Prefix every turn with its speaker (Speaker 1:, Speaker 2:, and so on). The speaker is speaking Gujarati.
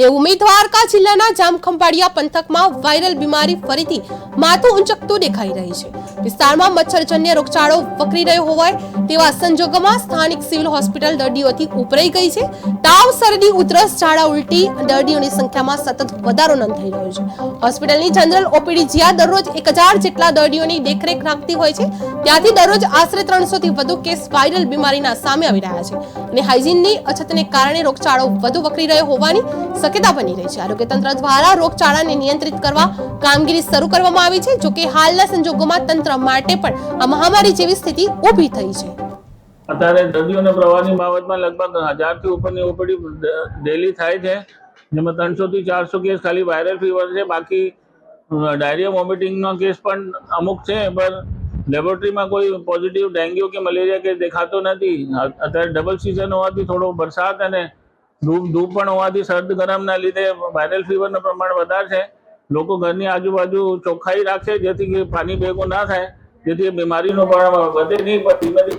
Speaker 1: તે ઉમેદવારકા જિલ્લાના જામખંભાળિયા પંથકમાં વાયરલ બીમારી ફરીથી માથું ઊંચકતું દેખાઈ રહી છે. વિસ્તારમાં મચ્છરજન્ય રોગચાળો વકરી રહ્યો હોવાય તેવા સંજોગોમાં સ્થાનિક સિવિલ હોસ્પિટલ દર્દીઓથી ઉપરાઈ ગઈ છે. તાવ, શરદી, ઉધરસ, ઝાડા ઉલટી દર્દીઓની સંખ્યામાં સતત વધારો નોંધાઈ રહ્યો છે. હોસ્પિટલની જનરલ ઓપીડી જ્યાં દરરોજ એક હજાર જેટલા દર્દીઓની દેખરેખ રાખતી હોય છે. ત્યાંથી દરરોજ આશરે ત્રણસો થી વધુ કેસ વાયરલ બીમારીના સામે આવી રહ્યા છે. અને હાઇજીનની અછતને કારણે રોગચાળો વધુ વકરી રહ્યો હોવાની શક્યતા બની રહી છે. આરોગ્ય તંત્ર દ્વારા રોગચાળાને નિયંત્રિત કરવા કામગીરી શરૂ કરવામાં આવી છે, જોકે હાલના સંજોગોમાં તંત્ર માટે પણ આ મહામારી જેવી સ્થિતિ ઊભી થઈ છે.
Speaker 2: અત્યારે દર્દીઓના પ્રવાહની બાબતમાં લગભગ હજારથી ઉપરની ઉપડી ડેલી થાય છે. જેમાં ત્રણસોથી ચારસો કેસ ખાલી વાયરલ ફીવર છે. બાકી ડાયરિયા વોમિટિંગનો કેસ પણ અમુક છે, પણ લેબોરેટરીમાં કોઈ પોઝિટિવ ડેન્ગ્યુ કે મલેરિયા કે દેખાતો નથી. અત્યારે ડબલ સિઝન હોવાથી થોડો વરસાદ અને ધૂપ ધૂપ પણ હોવાથી શરદ ગરમના લીધે વાયરલ ફીવરનું પ્રમાણ વધારે છે. લોકો ઘરની આજુબાજુ ચોખ્ખાઈ રાખે, જેથી પાણી ભેગું ના થાય, જેથી બીમારીનું પ્રમાણ વધે નહીં, પણ ધીમે